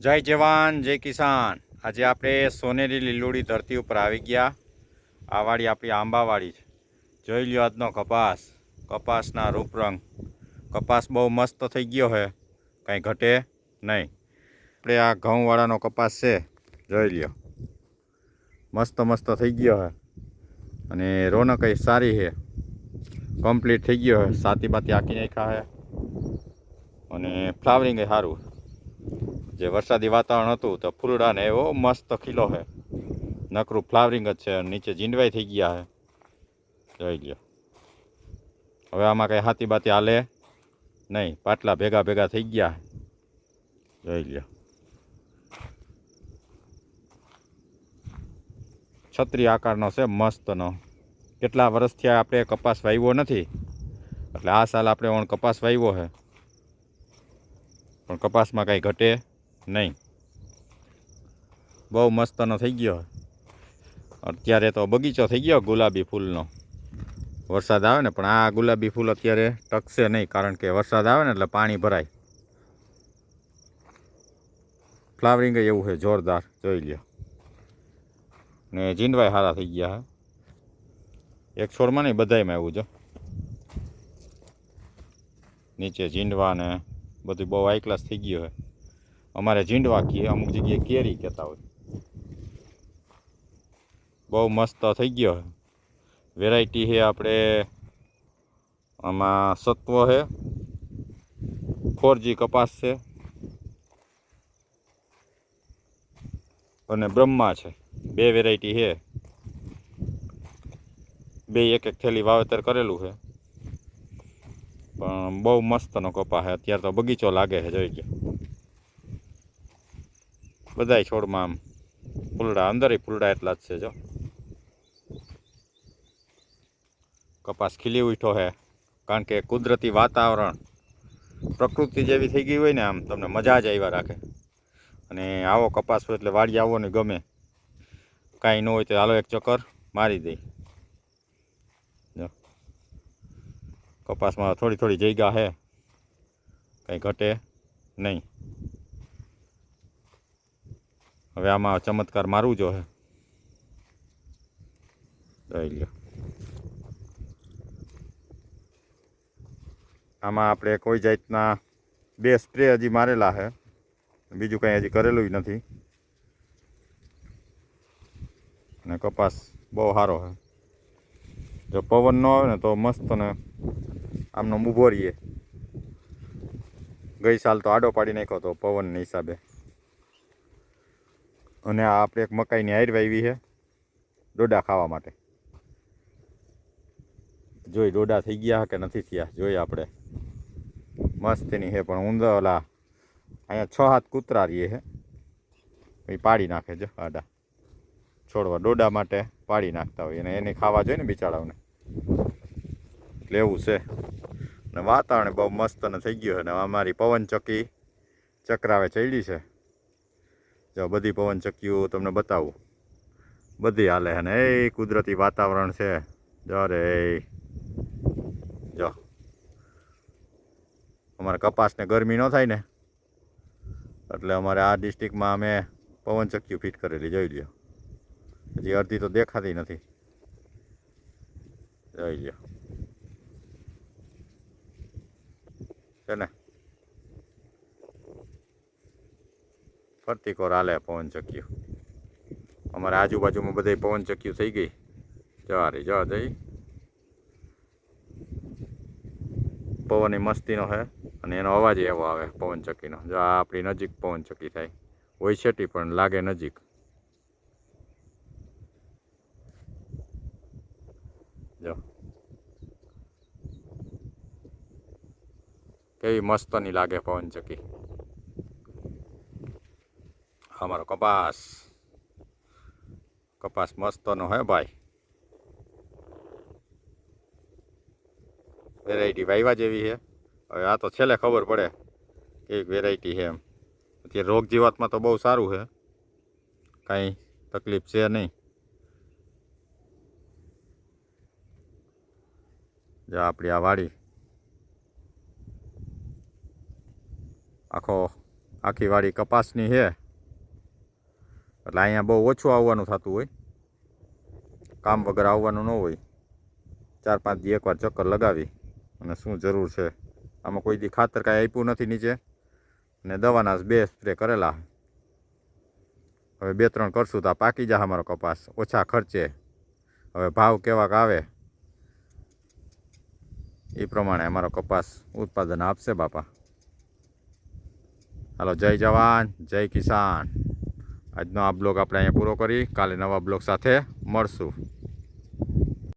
જય જવાન, જય કિસાન. આજે આપણે સોનેરી લીલોડી ધરતી ઉપર આવી ગયા. આ વાડી આપણી આંબાવાડી છે. જોઈ લ્યો આજનો કપાસ. કપાસના રૂપરંગ કપાસ બહુ મસ્ત થઈ ગયો છે કાંઈ ઘટે નહીં. આપણે આ ઘઉંવાળાનો કપાસ છે. જોઈ લ્યો. મસ્ત મસ્ત થઈ ગયો છે અને રોનક સારી છે કમ્પ્લીટ થઈ ગયો છે સાતી બાતી આખી નાખ્યા છે અને ફ્લાવરિંગ સારું. જે વરસાદી વાતાવરણ હતું તો ફૂલડાને એવો મસ્ત ખીલો છે નકરું ફ્લાવરિંગ જ છે, નીચે જીંડવાઈ થઈ ગયા છે જોઈ લ્યો. હવે આમાં કંઈ હાથી બાતી હાલે નહીં, પાટલા ભેગા ભેગા થઈ ગયા જોઈ લ્યો. છત્રી આકારનો છે, મસ્તનો. કેટલા વર્ષથી આપણે કપાસ વાવ્યો નથી? એટલે આ સાલ આપણે ઓણ કપાસ વાવ્યો છે પણ કપાસમાં કાંઈ ઘટે નહીં. બહુ મસ્તનો થઈ ગયો. અત્યારે તો બગીચો થઈ ગયો ગુલાબી ફૂલનો. વરસાદ આવે ને, પણ આ ગુલાબી ફૂલ અત્યારે ટકશે નહીં, કારણ કે વરસાદ આવે ને એટલે પાણી ભરાય. ફ્લાવરિંગ એવું છે, જોરદાર. જોઈ લ્યો. ને જીંડવાય સારા થઈ ગયા હે. એક છોડમાં નહીં, બધાયમાં એવું જો. નીચે જીંડવા ને બધું બહુ હાઈ ક્લાસ થઈ ગયું હોય અમારે ઝીંડવા કહીએ અમુક જગ્યાએ કેરી કહેતા હોય. બહુ મસ્ત થઈ ગયો છે. વેરાયટી છે આપણે, આમાં સત્વ છે, ફોરજી કપાસ છે, અને બ્રહ્મા છે. બે વેરાયટી છે. બે એક એક થેલી વાવેતર કરેલું છે. પણ બહુ મસ્તનો કપા છે. અત્યારે તો બગીચો લાગે છે, જોઈ ગયો બધાય છોડમાં આમ ફૂલડા, અંદર ફૂલડા એટલા જ છે જો. કપાસ ખીલી ઉઠો છે કારણ કે કુદરતી વાતાવરણ પ્રકૃતિ જેવી થઈ ગઈ હોય ને આમ તમને મજા જ આવ્યા રાખે. અને આવો કપાસ હોય એટલે વાડી આવો ને ગમે. કાંઈ ન હોય તો હાલો એક ચક્કર મારી દઈ જો. કપાસમાં થોડી થોડી જગ્યા છે કંઈ ઘટે નહીં. હવે આમાં ચમત્કાર મારવું જો હે. લ્યો. આમાં આપણે કોઈ જાતના બે સ્પ્રે હજી મારેલા છે બીજું કંઈ હજી કરેલું નથી. અને કપાસ બહુ સારો છે જો પવન ન આવે ને તો મસ્ત ને આમનો ઊભો રહીએ. ગઈ સાલ તો આડો પાડી નાખ્યો તો પવનના હિસાબે. અને આ આપણે એક મકાઈની હાઈર વાવી છે ડોડા ખાવા માટે. જોઈ ડોડા થઈ ગયા કે નથી થયા? જોઈએ આપણે. મસ્તની છે પણ ઊંધો ઓલા અહીંયા છ હાથ કૂતરા રહીએ છે. પછી પાડી નાખે જો આડા. છોડવા ડોડા માટે પાડી નાખતા હોય અને એને ખાવા જોઈએ ને બિચારાઓને. લેવું છે. અને વાતાવરણ બહુ મસ્ત ને થઈ ગયું છે ને અમારી પવન ચક્કી ચક્રાવે ચડી છે. જો બધી પવન ચક્કીઓ તમને બતાવું. બધી હાલે ને. એ કુદરતી વાતાવરણ છે. જો રે. જો. અમારે કપાસને ગરમી ન થાય ને. એટલે અમારે આ ડિસ્ટ્રિક્ટમાં અમે પવન ચક્કીઓ ફિટ કરેલી. જોઈ લ્યો. હજી અડધી તો દેખાતી નથી. જોઈ લ્યો. છે ને? ફરતી કોર હાલે પવન ચક્યું અમારે આજુબાજુમાં બધે પવન ચક્યું થઈ ગઈ. જવારી જવા જઈ પવનની મસ્તીનો છે અને એનો અવાજ એવો આવે, પવન ચક્કીનો. જો આ આપણી નજીક પવન ચક્કી થાય. હોય છેટી પણ લાગે નજીક. જો. કેવી મસ્તની લાગે પવન ચક્કી. અમારો કપાસ કપાસ મસ્તનો હે ભાઈ વેરાયટી વાવ્યા જેવી છે હવે આ તો છેલ્લે ખબર પડે કેવી વેરાયટી છે એમ અત્યારે રોગ જીવાતમાં તો બહુ સારું છે કાંઈ તકલીફ છે નહીં જો આપણી આ વાડી આખો આખી વાડી કપાસની છે એટલે અહીંયા બહુ ઓછું આવવાનું થતું હોય. કામ વગર આવવાનું ન હોય. ચાર પાંચ દી એકવાર ચક્કર લગાવી અને શું જરૂર છે? આમાં કોઈ દી ખાતર કાંઈ આપ્યું નથી નીચે. અને દવાના બે સ્પ્રે કરેલા. હવે બે ત્રણ કરશું તો પાકી જાય અમારો કપાસ. ઓછા ખર્ચે. હવે ભાવ કેવાક આવે. એ પ્રમાણે અમારો કપાસ ઉત્પાદન આપશે બાપા. હાલો, જય જવાન, જય કિસાન. આજનો આ બ્લોગ આપણે અહીંયા પૂરો કરી. કાલે નવા બ્લોગ સાથે મળશું.